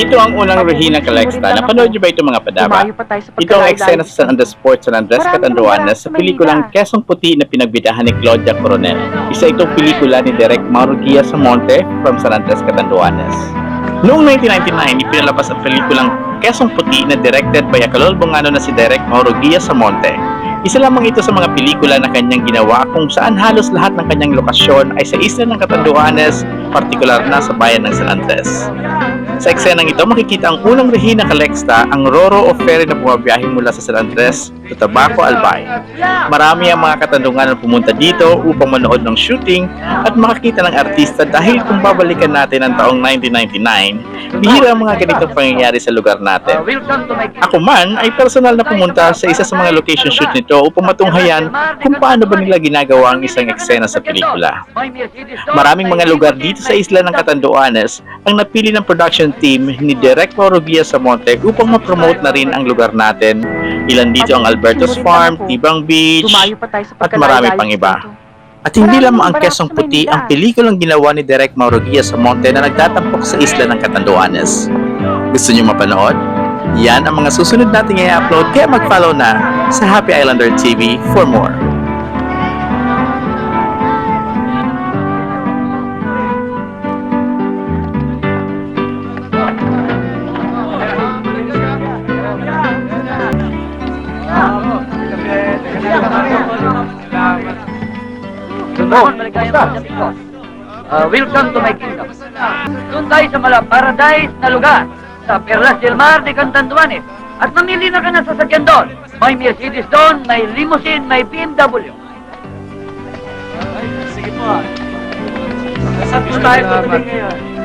Ito ang unang Regina Calexta. Napanood niyo ba ito mga padaba? Ito ang eksena sa San Andres Sports San Andres Catanduanes sa pelikulang. Kesong Puti na pinagbidahan ni Claudia Coronel. Isa itong pelikula ni Direk Mauro Gia Samonte from San Andres Catanduanes. Noong 1999, ipinalabas ang pelikulang Kesong Puti na directed by Akalol Bongano na si Direk Mauro Gia Samonte. Isa lamang ito sa mga pelikula na kanyang ginawa kung saan halos lahat ng kanyang lokasyon ay sa isla ng Catanduanes, partikular na sa bayan ng San Andres. Sa eksenang ito, makikita ang unang Regina Calexta, ang Roro o ferry na bumabiyahe mula sa San Andres to Tabaco, Albay. Marami ang mga katandungan na pumunta dito upang manood ng shooting at makakita ng artista dahil kung babalikan natin ang taong 1999, bihira ang mga ganitong pangyayari sa lugar natin. my Ako man ay personal na pumunta sa isa sa mga location shoot nito upang matunghayan kung paano ba nila ginagawa ang isang eksena sa pelikula. Maraming mga lugar dito sa isla ng Catanduanes ang napili ng production team ni Direk Rogia Samonte upang ma-promote na rin ang lugar natin. Ilan dito ang Alberto's Farm, Tibang Beach, at marami pang iba. At hindi Maraming lamang ang Quezon Puti ang pelikulang ginawa ni Direk Maurogia sa Monte na nagtatampok sa isla ng Catanduanes. Gusto niyo mapanood? Yan ang mga susunod nating i-upload kaya mag-follow na sa Happy Islander TV for more. Ko. Uh, welcome to my kingdom. Doon tayo sa mala paradise na lugar sa Perlas del Mar de Cantanduanes. At mamili na ka ng sasakyan doon. May Mercedes doon, may limousine, may BMW. Sige po. Doon tayo pagdating ngayon.